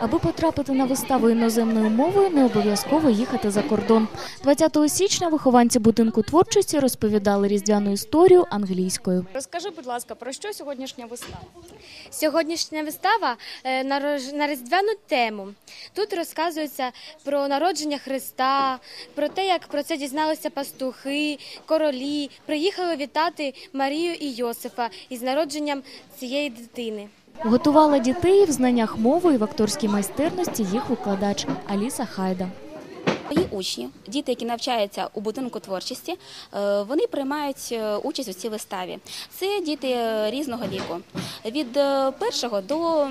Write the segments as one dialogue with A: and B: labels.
A: Аби потрапити на виставу іноземною мовою, не обов'язково їхати за кордон. 20 січня вихованці будинку творчості розповідали різдвяну історію англійською.
B: Розкажи, будь ласка, про що сьогоднішня вистава?
C: Сьогоднішня вистава е, на різдвяну тему. Тут розказується про народження Христа, про те, як про це дізналися пастухи, королі, приїхали вітати Марію і Йосифа із народженням цієї дитини.
A: Готувала дітей в знаннях мови і в акторській майстерності їх викладач Аліса Хайда.
D: Мої учні, діти, які навчаються у будинку творчості, е, вони приймають е, участь у цій виставі. Це діти е, різного віку, від першого до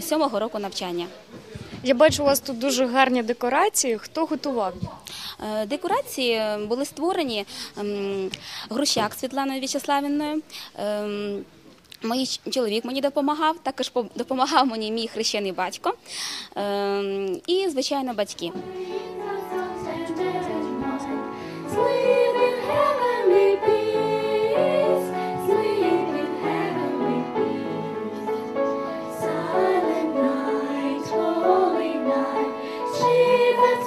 D: сьомого року навчання.
B: Я бачу, у вас тут дуже гарні декорації. Хто готував?
D: Декорації були створені Грущак Світланою В'ячеславівною. Мій чоловік мені допомагав, також по- допомагав мені мій хрещений батько ем, і, звичайно, батьки.
E: Silent night, holy night. Sheep that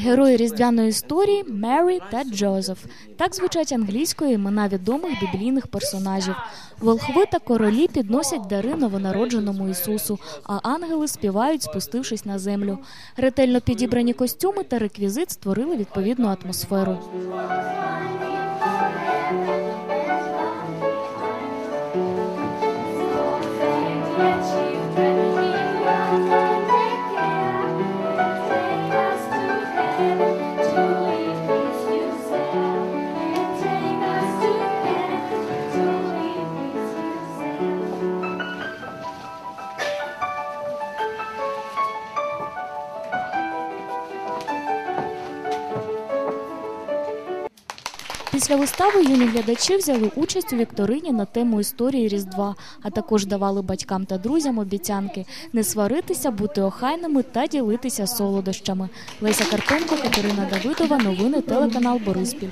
A: Герої різдвяної історії Мері та Джозеф. Так звучать англійською імена відомих біблійних персонажів. Волхви та королі підносять дари новонародженому Ісусу, а ангели співають, спустившись на землю. Ретельно підібрані костюми та реквізит створили відповідну атмосферу. Після вистави юні глядачі взяли участь у вікторині на тему історії Різдва, а також давали батькам та друзям обіцянки не сваритися, бути охайними та ділитися солодощами. Леся Карпенко, Катерина Давидова. Новини телеканал Бориспіль.